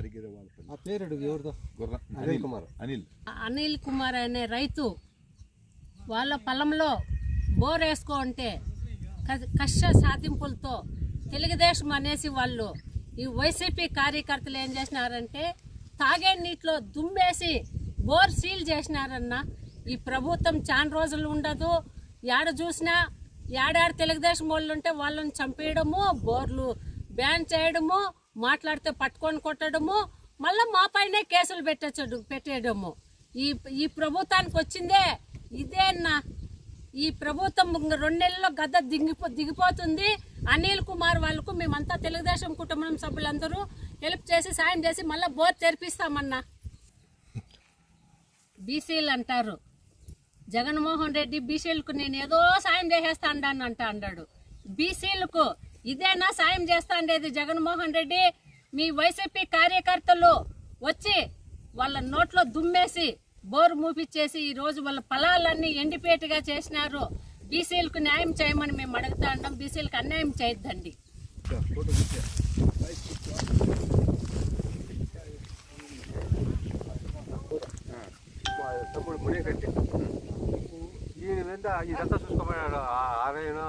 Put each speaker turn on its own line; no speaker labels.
అరిగిర
పేరు ఎవరిదో అనిల్ కుమార్
అనిల్
అనిల్ కుమార్ అనే రైతు వాళ్ళ పొలంలో బోర్ వేసుకో అంటే కష్ట సాధింపులతో తెలుగుదేశం అనేసి వాళ్ళు ఈ వైసీపీ కార్యకర్తలు ఏం చేసినారంటే తాగే నీటిలో దుమ్మేసి బోర్ సీల్ చేసినారన్న ఈ ప్రభుత్వం చాలా రోజులు ఉండదు ఏడ చూసినా ఏడాడు తెలుగుదేశం వాళ్ళు ఉంటే వాళ్ళని చంపేయడము బోర్లు బ్యాన్ చేయడము మాట్లాడితే పట్టుకొని కొట్టడము మళ్ళీ మా పైనే కేసులు పెట్టచ్చు పెట్టేయడము. ఈ ఈ ప్రభుత్వానికి వచ్చిందే ఇదే అన్న. ఈ ప్రభుత్వం రెండు నెలల్లో గద్ద దిగిపో దిగిపోతుంది. అనిల్ కుమార్ వాళ్ళకు మేమంతా తెలుగుదేశం కుటుంబం సభ్యులందరూ హెల్ప్ చేసి సాయం చేసి మళ్ళీ బోర్ తెరిపిస్తామన్నా. బీసీలు అంటారు. జగన్మోహన్ రెడ్డి బీసీలకు నేను ఏదో సాయం చేసేస్తాను అంట అన్నాడు బీసీలకు ఇదేనా సాయం చేస్తాండేది జగన్మోహన్ రెడ్డి? మీ వైసీపీ కార్యకర్తలు వచ్చి వాళ్ళ నోట్లో దుమ్మేసి బోరు మూపిచ్చేసి ఈ రోజు వాళ్ళ పొలాలన్నీ ఎండిపేటగా చేసినారు. బీసీలకు న్యాయం చేయమని మేము అడుగుతా ఉంటాం బీసీలకు అన్యాయం చేయొద్దండి.
తమ్ముడు మునే కట్టి ఈయన ఇదంతా చూసుకోమన్నాడు ఆయన.